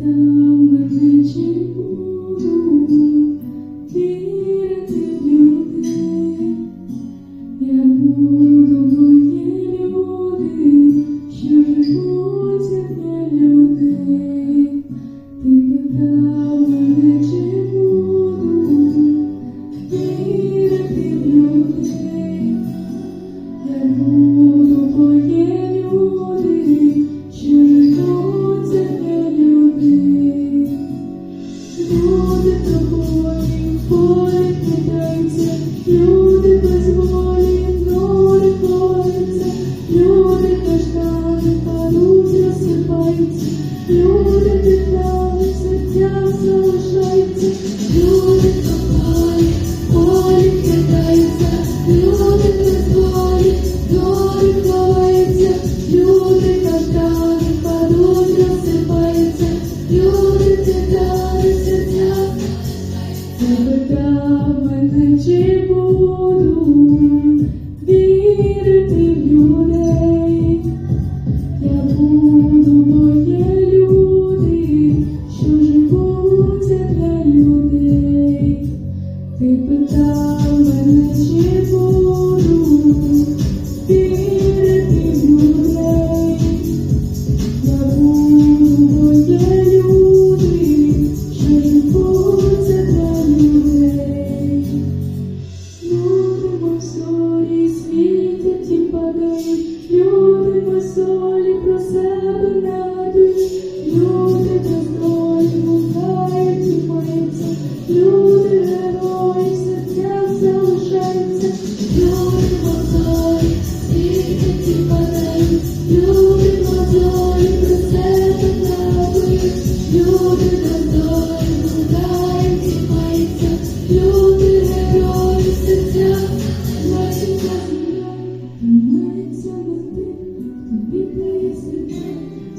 当我们之间。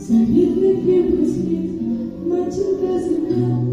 Завітних і близьких, матінка земля.